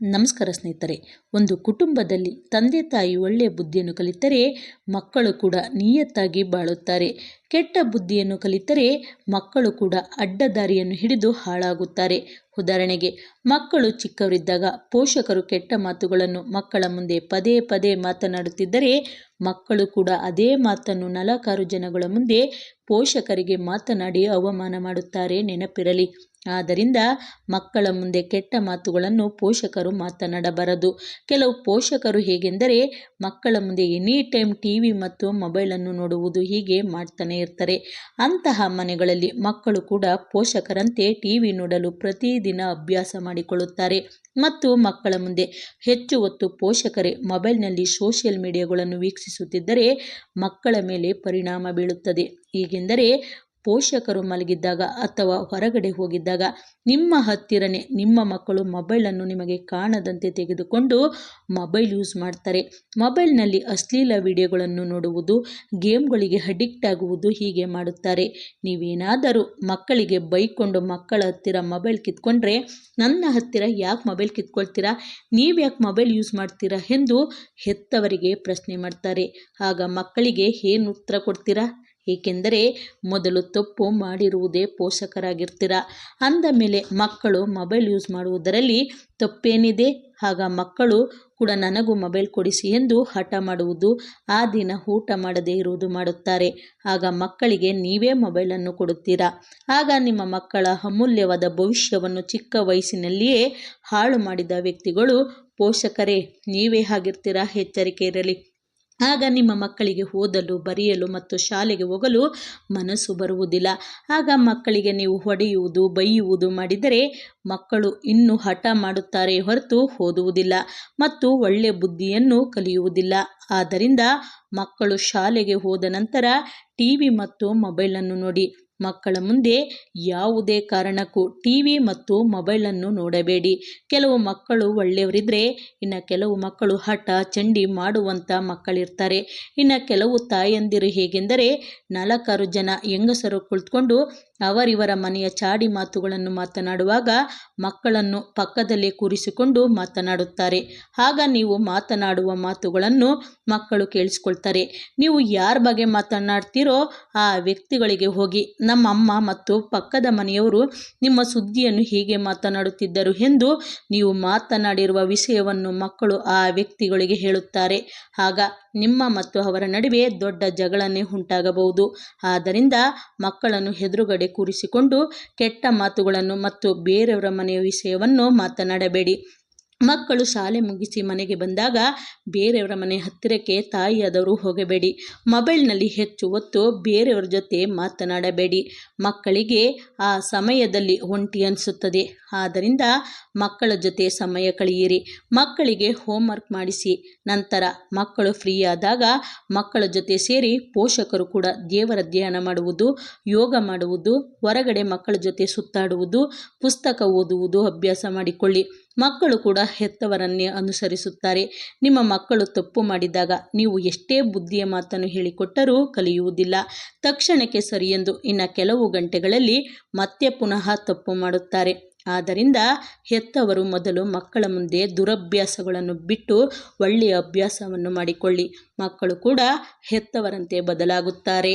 ನಮಸ್ಕಾರ ಸ್ನೇಹಿತರೆ. ಒಂದು ಕುಟುಂಬದಲ್ಲಿ ತಂದೆ ತಾಯಿ ಒಳ್ಳೆಯ ಬುದ್ಧಿಯನ್ನು ಕಲಿತರೆ ಮಕ್ಕಳು ಕೂಡ ನಿಯತ್ತಾಗಿ ಬಾಳುತ್ತಾರೆ. ಕೆಟ್ಟ ಬುದ್ಧಿಯನ್ನು ಕಲಿತರೆ ಮಕ್ಕಳು ಕೂಡ ಅಡ್ಡದಾರಿಯನ್ನು ಹಿಡಿದು ಹಾಳಾಗುತ್ತಾರೆ. ಉದಾಹರಣೆಗೆ, ಮಕ್ಕಳು ಚಿಕ್ಕವರಿದ್ದಾಗ ಪೋಷಕರು ಕೆಟ್ಟ ಮಾತುಗಳನ್ನು ಮಕ್ಕಳ ಮುಂದೆ ಪದೇ ಪದೇ ಮಾತನಾಡುತ್ತಿದ್ದರೆ ಮಕ್ಕಳು ಕೂಡ ಅದೇ ಮಾತನ್ನು ನಾಲ್ಕಾರು ಜನಗಳ ಮುಂದೆ ಪೋಷಕರಿಗೆ ಮಾತನಾಡಿ ಅವಮಾನ ಮಾಡುತ್ತಾರೆ ನೆನಪಿರಲಿ. ಆದ್ದರಿಂದ ಮಕ್ಕಳ ಮುಂದೆ ಕೆಟ್ಟ ಮಾತುಗಳನ್ನು ಪೋಷಕರು ಮಾತನಾಡಬಾರದು. ಕೆಲವು ಪೋಷಕರು ಹೇಗೆಂದರೆ, ಮಕ್ಕಳ ಮುಂದೆ ಎನಿ ಟೈಮ್ ಟಿ ವಿ ಮತ್ತು ಮೊಬೈಲನ್ನು ನೋಡುವುದು ಹೀಗೆ ಮಾಡ್ತಾನೆ ಇರ್ತಾರೆ. ಅಂತಹ ಮನೆಗಳಲ್ಲಿ ಮಕ್ಕಳು ಕೂಡ ಪೋಷಕರಂತೆ ಟಿ ವಿ ನೋಡಲು ಪ್ರತಿದಿನ ಅಭ್ಯಾಸ ಮಾಡಿಕೊಳ್ಳುತ್ತಾರೆ. ಮತ್ತು ಮಕ್ಕಳ ಮುಂದೆ ಹೆಚ್ಚು ಹೊತ್ತು ಪೋಷಕರೇ ಮೊಬೈಲ್ನಲ್ಲಿ ಸೋಷಿಯಲ್ ಮೀಡಿಯಾಗಳನ್ನು ವೀಕ್ಷಿಸುತ್ತಿದ್ದರೆ ಮಕ್ಕಳ ಮೇಲೆ ಪರಿಣಾಮ ಬೀಳುತ್ತದೆ. ಹೀಗೆಂದರೆ ಪೋಷಕರು ಮಲಗಿದ್ದಾಗ ಅಥವಾ ಹೊರಗಡೆ ಹೋಗಿದ್ದಾಗ ನಿಮ್ಮ ಹತ್ತಿರನೇ ನಿಮ್ಮ ಮಕ್ಕಳು ಮೊಬೈಲನ್ನು ನಿಮಗೆ ಕಾಣದಂತೆ ತೆಗೆದುಕೊಂಡು ಮೊಬೈಲ್ ಯೂಸ್ ಮಾಡ್ತಾರೆ. ಮೊಬೈಲ್ನಲ್ಲಿ ಅಶ್ಲೀಲ ವಿಡಿಯೋಗಳನ್ನು ನೋಡುವುದು ಗೇಮ್ಗಳಿಗೆ ಅಡಿಕ್ಟ್ ಆಗುವುದು ಹೀಗೆ ಮಾಡುತ್ತಾರೆ. ನೀವೇನಾದರೂ ಮಕ್ಕಳಿಗೆ ಬೈಕೊಂಡು ಮಕ್ಕಳ ಹತ್ತಿರ ಮೊಬೈಲ್ ಕಿತ್ಕೊಂಡ್ರೆ ನನ್ನ ಹತ್ತಿರ ಯಾಕೆ ಮೊಬೈಲ್ ಕಿತ್ಕೊಳ್ತೀರಾ? ನೀವು ಯಾಕೆ ಮೊಬೈಲ್ ಯೂಸ್ ಮಾಡ್ತೀರಾ ಎಂದು ಹೆತ್ತವರಿಗೆ ಪ್ರಶ್ನೆ ಮಾಡ್ತಾರೆ. ಆಗ ಮಕ್ಕಳಿಗೆ ಏನು ಉತ್ತರ ಕೊಡ್ತೀರಾ? ಏಕೆಂದರೆ ಮೊದಲು ತಪ್ಪು ಮಾಡಿರುವುದೇ ಪೋಷಕರಾಗಿರ್ತೀರ. ಅಂದ ಮೇಲೆ ಮಕ್ಕಳು ಮೊಬೈಲ್ ಯೂಸ್ ಮಾಡುವುದರಲ್ಲಿ ತಪ್ಪೇನಿದೆ? ಆಗ ಮಕ್ಕಳು ಕೂಡ ನನಗೂ ಮೊಬೈಲ್ ಕೊಡಿಸಿ ಎಂದು ಹಠ ಮಾಡುವುದು, ಆ ದಿನ ಊಟ ಮಾಡದೇ ಇರುವುದು ಮಾಡುತ್ತಾರೆ. ಆಗ ಮಕ್ಕಳಿಗೆ ನೀವೇ ಮೊಬೈಲನ್ನು ಕೊಡುತ್ತೀರಾ? ಆಗ ನಿಮ್ಮ ಮಕ್ಕಳ ಅಮೂಲ್ಯವಾದ ಭವಿಷ್ಯವನ್ನು ಚಿಕ್ಕ ವಯಸ್ಸಿನಲ್ಲಿಯೇ ಹಾಳು ಮಾಡಿದ ವ್ಯಕ್ತಿಗಳು ಪೋಷಕರೇ, ನೀವೇ ಆಗಿರ್ತೀರಾ? ಎಚ್ಚರಿಕೆ ಇರಲಿ. ಆಗ ನಿಮ್ಮ ಮಕ್ಕಳಿಗೆ ಓದಲು, ಬರೆಯಲು ಮತ್ತು ಶಾಲೆಗೆ ಹೋಗಲು ಮನಸ್ಸು ಬರುವುದಿಲ್ಲ. ಆಗ ಮಕ್ಕಳಿಗೆ ನೀವು ಹೊಡೆಯುವುದು, ಬೈಯುವುದು ಮಾಡಿದರೆ ಮಕ್ಕಳು ಇನ್ನೂ ಹಠ ಮಾಡುತ್ತಾರೆ ಹೊರತು ಓದುವುದಿಲ್ಲ ಮತ್ತು ಒಳ್ಳೆಯ ಬುದ್ಧಿಯನ್ನು ಕಲಿಯುವುದಿಲ್ಲ. ಆದ್ದರಿಂದ ಮಕ್ಕಳು ಶಾಲೆಗೆ ಹೋದ ನಂತರ ಟಿ ವಿ ಮತ್ತು ಮೊಬೈಲನ್ನು ನೋಡಿ. ಮಕ್ಕಳ ಮುಂದೆ ಯಾವುದೇ ಕಾರಣಕ್ಕೂ ಟಿ ವಿ ಮತ್ತು ಮೊಬೈಲನ್ನು ನೋಡಬೇಡಿ. ಕೆಲವು ಮಕ್ಕಳು ಒಳ್ಳೆಯವರಿದ್ದರೆ ಇನ್ನು ಕೆಲವು ಮಕ್ಕಳು ಹಠ ಚಂಡಿ ಮಾಡುವಂಥ ಮಕ್ಕಳಿರ್ತಾರೆ. ಇನ್ನು ಕೆಲವು ತಾಯಂದಿರು ಹೇಗೆಂದರೆ, ನಾಲ್ಕಾರು ಜನ ಹೆಂಗಸರು ಕುಳಿತುಕೊಂಡು ಅವರಿವರ ಮನೆಯ ಚಾಡಿ ಮಾತುಗಳನ್ನು ಮಾತನಾಡುವಾಗ ಮಕ್ಕಳನ್ನು ಪಕ್ಕದಲ್ಲೇ ಕೂರಿಸಿಕೊಂಡು ಮಾತನಾಡುತ್ತಾರೆ. ಆಗ ನೀವು ಮಾತನಾಡುವ ಮಾತುಗಳನ್ನು ಮಕ್ಕಳು ಕೇಳಿಸ್ಕೊಳ್ತಾರೆ. ನೀವು ಯಾರ ಬಗ್ಗೆ ಮಾತನಾಡ್ತೀರೋ ಆ ವ್ಯಕ್ತಿಗಳಿಗೆ ಹೋಗಿ, ನಮ್ಮ ಅಮ್ಮ ಮತ್ತು ಪಕ್ಕದ ಮನೆಯವರು ನಿಮ್ಮ ಸುದ್ದಿಯನ್ನು ಹೀಗೆ ಮಾತನಾಡುತ್ತಿದ್ದರು ಎಂದು ನೀವು ಮಾತನಾಡಿರುವ ವಿಷಯವನ್ನು ಮಕ್ಕಳು ಆ ವ್ಯಕ್ತಿಗಳಿಗೆ ಹೇಳುತ್ತಾರೆ. ಆಗ ನಿಮ್ಮ ಮತ್ತು ಅವರ ನಡುವೆ ದೊಡ್ಡ ಜಗಳನ್ನೇ ಉಂಟಾಗಬಹುದು. ಆದ್ದರಿಂದ ಮಕ್ಕಳನ್ನು ಎದುರುಗಡೆ ಕೂರಿಸಿಕೊಂಡು ಕೆಟ್ಟ ಮಾತುಗಳನ್ನು ಮತ್ತು ಬೇರೆಯವರ ಮನೆಯ ವಿಷಯವನ್ನು ಮಾತನಾಡಬೇಡಿ. ಮಕ್ಕಳು ಶಾಲೆ ಮುಗಿಸಿ ಮನೆಗೆ ಬಂದಾಗ ಬೇರೆಯವರ ಮನೆ ಹತ್ತಿರಕ್ಕೆ ತಾಯಿಯಾದವರು ಹೋಗಬೇಡಿ. ಮೊಬೈಲ್ನಲ್ಲಿ ಹೆಚ್ಚು ಹೊತ್ತು ಬೇರೆಯವರ ಜೊತೆ ಮಾತನಾಡಬೇಡಿ. ಮಕ್ಕಳಿಗೆ ಆ ಸಮಯದಲ್ಲಿ ಒಂಟಿ ಅನಿಸುತ್ತದೆ. ಆದ್ದರಿಂದ ಮಕ್ಕಳ ಜೊತೆ ಸಮಯ ಕಳೆಯಿರಿ. ಮಕ್ಕಳಿಗೆ ಹೋಮ್ವರ್ಕ್ ಮಾಡಿಸಿ. ನಂತರ ಮಕ್ಕಳು ಫ್ರೀ ಆದಾಗ ಮಕ್ಕಳ ಜೊತೆ ಸೇರಿ ಪೋಷಕರು ಕೂಡ ದೇವರ ಧ್ಯಾನ ಮಾಡುವುದು, ಯೋಗ ಮಾಡುವುದು, ಹೊರಗಡೆ ಮಕ್ಕಳ ಜೊತೆ ಸುತ್ತಾಡುವುದು, ಪುಸ್ತಕ ಓದುವುದು ಅಭ್ಯಾಸ ಮಾಡಿಕೊಳ್ಳಿ. ಮಕ್ಕಳು ಕೂಡ ಹೆತ್ತವರನ್ನೇ ಅನುಸರಿಸುತ್ತಾರೆ. ನಿಮ್ಮ ಮಕ್ಕಳು ತಪ್ಪು ಮಾಡಿದಾಗ ನೀವು ಎಷ್ಟೇ ಬುದ್ಧಿಯ ಮಾತನ್ನು ಹೇಳಿಕೊಟ್ಟರೂ ಕಲಿಯುವುದಿಲ್ಲ. ತಕ್ಷಣಕ್ಕೆ ಸರಿಯೆಂದು ಇನ್ನು ಕೆಲವು ಗಂಟೆಗಳಲ್ಲಿ ಮತ್ತೆ ಪುನಃ ತಪ್ಪು ಮಾಡುತ್ತಾರೆ. ಆದ್ದರಿಂದ ಹೆತ್ತವರು ಮೊದಲು ಮಕ್ಕಳ ಮುಂದೆ ದುರಭ್ಯಾಸಗಳನ್ನು ಬಿಟ್ಟು ಒಳ್ಳೆಯ ಅಭ್ಯಾಸವನ್ನು ಮಾಡಿಕೊಳ್ಳಿ. ಮಕ್ಕಳು ಕೂಡ ಹೆತ್ತವರಂತೆ ಬದಲಾಗುತ್ತಾರೆ.